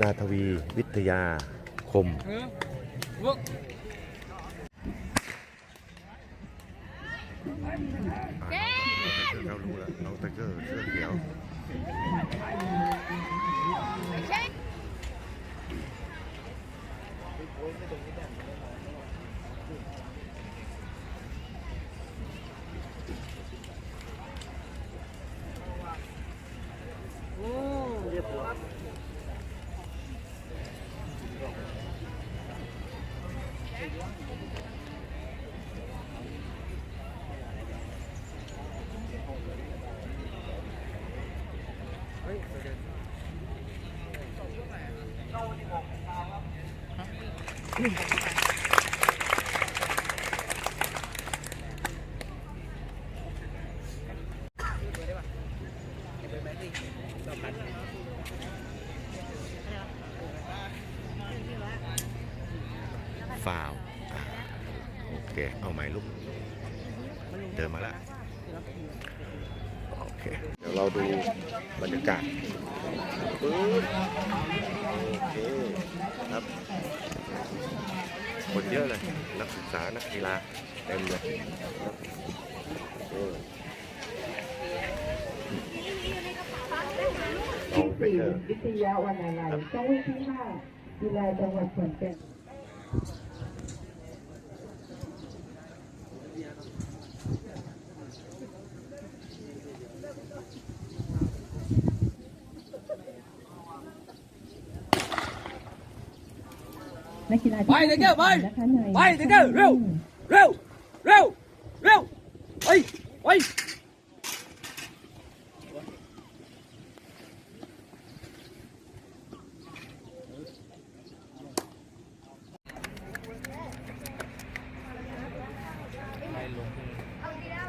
นาทวีวิทยาคมเรารู้แล้วน้องไทเกอร์เสื้อเขียว ฟาวโอเค เอาใหม่ลูก เดินมาแล้วโอเค เดี๋ยวเราดูบรรยากาศปึ๊บโอเคครับคนเยอะเลย นักศึกษา นักกีฬาเต็มเลยโอ้ลองไปสี่เถอะวิทยาวันอะไรเจ้าหน้าที่ห้าดูแลจังหวัดขอนแก่น นักกีฬาที่ไปเด็กเก้าไปนะคะในไปเด็กเก้าเร็ว เร็ว เร็ว เร็ว ไปไป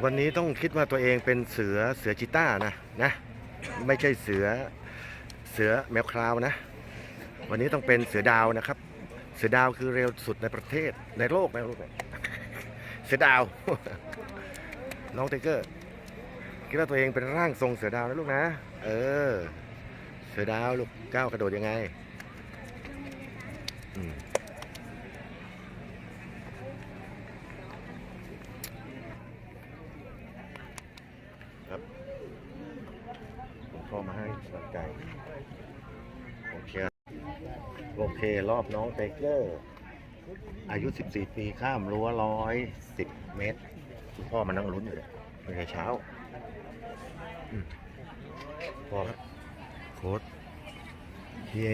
วันนี้ต้องคิดว่าตัวเองเป็นเสือเสือจิต้านะนะไม่ใช่เสือเสือแมวคราวนะ วันนี้ต้องเป็นเสือดาวนะครับ เสดาวคือเร็วสุดในประเทศในโลกในโลกเนี่ยเสดาว น้องไทเกอร์คิดว่าตัวเองเป็นร่างทรงเสือดาวนะลูกนะ เออ เสือดาวลูกก้าวกระโดดยังไงอืมครับผมพ่อมาให้กำลังใจโอเค โอเค รอบน้องไทเกอร์ อายุ 14 ปีข้ามรั้วร้อยสิบเมตร คุณพ่อมานั่งลุ้นอยู่เลยตั้งแต่เช้าอพ่อครับ โค้ดเฮีย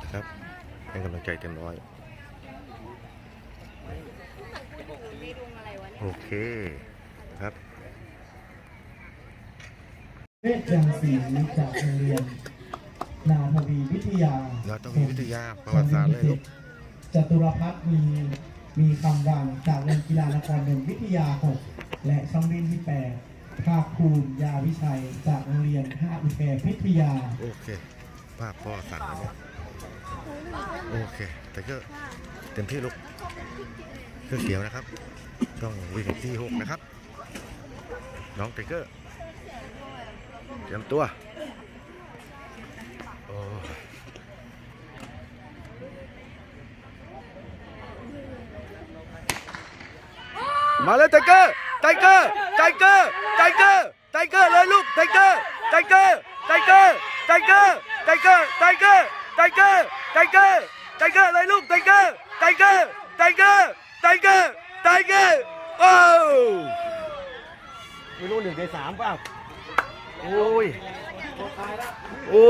นะครับให้กำลังใจเต็มร้อย โอเคครับ เวชยังศรีจากโรงเรียน นาทวีวิทยานาทวีวิทยาประวัติศาสตร์เลยลูกจตุรพัฒน์มีมีคำวังจากโรงกีฬานครหนึ่งวิทยา 6 และช่องวินที่ 8 ภาคภูมิยาวิชัย จากโรงเรียนท่าอุเทนพิทยา โอเคป้าพ่อสั่งแล้วเนี่ยโอเค แต่ก็เต็มที่ลูกเสื้อเขียวนะครับ ต้องวิ่งที่หกนะครับ น้องไทเกอร์เตรียมตัว มาเลยไทเกอร์ไทเกอร์ไทเกอร์ไทเกอร์ไทเกอร์เลยลูกไทเกอร์ไทเกอร์ไทเกอร์ไทเกอร์ไทเกอร์ไทเกอร์ไทเกอร์ไทเกอร์ไทเกอร์เลยลูกไทเกอร์ไทเกอร์ไทเกอร์ไทเกอร์ไทเกอร์โอ้ไม่รู้หนึ่งในสามเปล่าโอ้ยโอ้